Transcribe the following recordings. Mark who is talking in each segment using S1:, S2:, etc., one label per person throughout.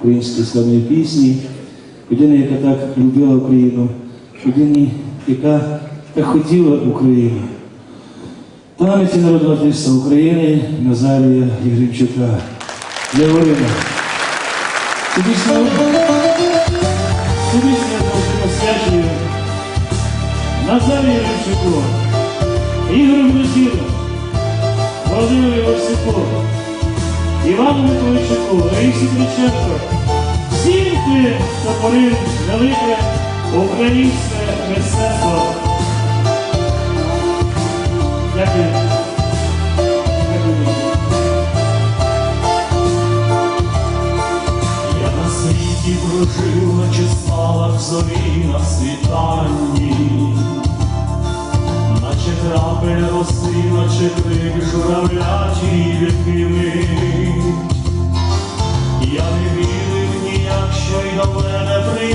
S1: української славної пісні, людини, яка так любила Україну, людині, яка так хотіла Україну. Пам'яті народного артиста України Назарія Єгримчука. Єгорина. Публічно публічно посвячую Назарію Єгримчуку, Ігорю Грузіну, Володимиру Івасюку, Івану Миколайчуку, Ларисі Криченко, всім ти творив велике українське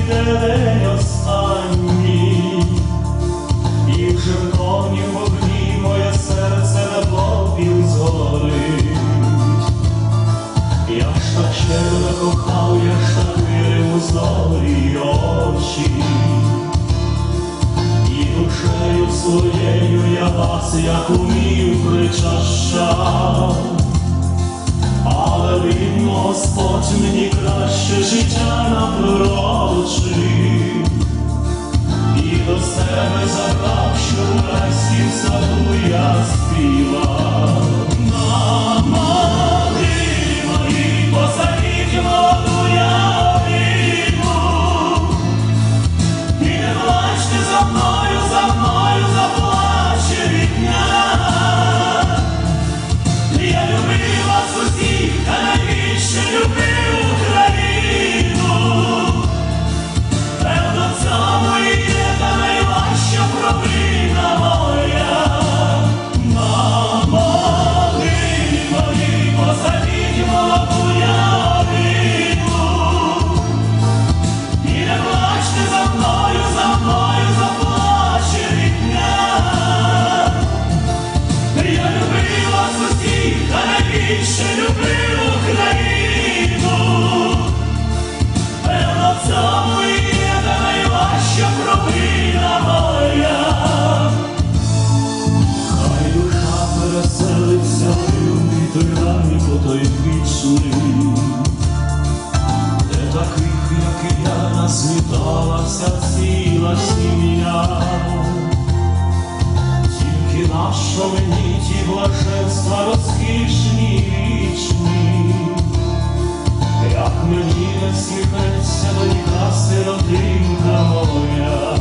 S2: день останній, і в жертовні вогні моє серце на попіл згорить. Я ж так щиро кохав, я ж так у зорі очі, і душею своєю я вас, як умів, причащав, але Господь мені краще життя напророчив, і до себе забрав, що в райськім саду я співав. Вічний, де таких, як я, насвітала вся ціла сім'я. Тільки нащо мені ті блаженства розкішні вічні, як мені не сміхнеться донька сиротинка моя,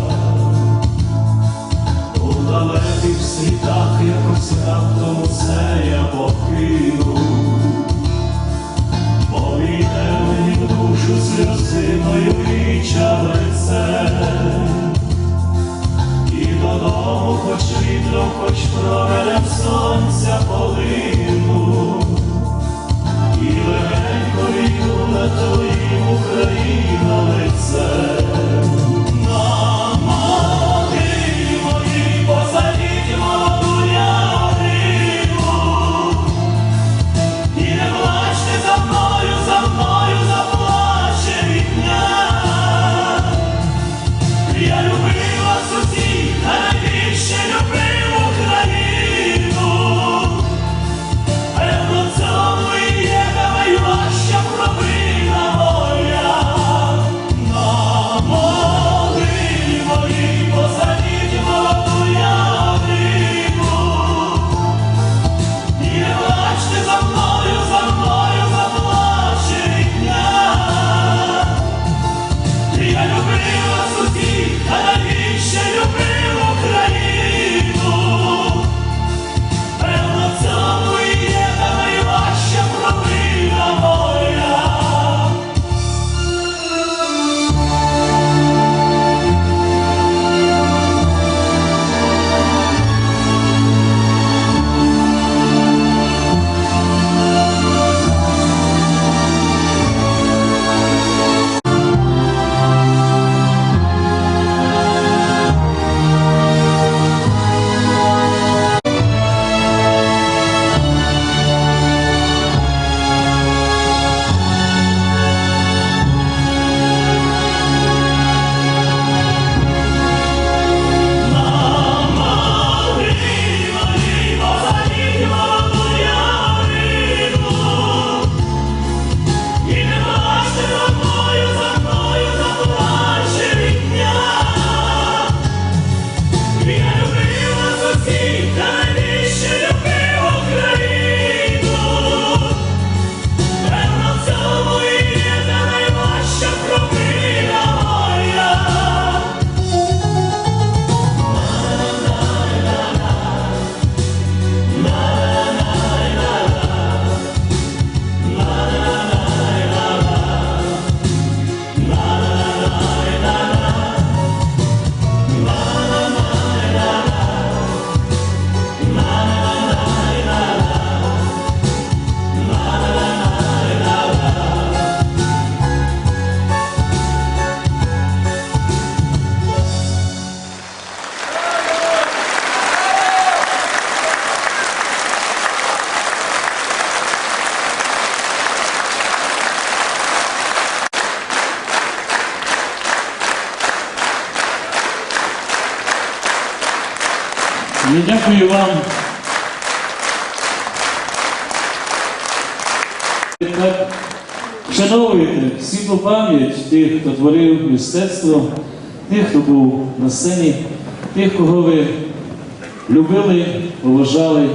S2: у далеких світах якось раптом усе я покину, сльозиною віча лице.
S1: Я дякую вам. Так, вшановуєте світлу пам'ять тих, хто творив мистецтво, тих, хто був на сцені, тих, кого ви любили, поважали,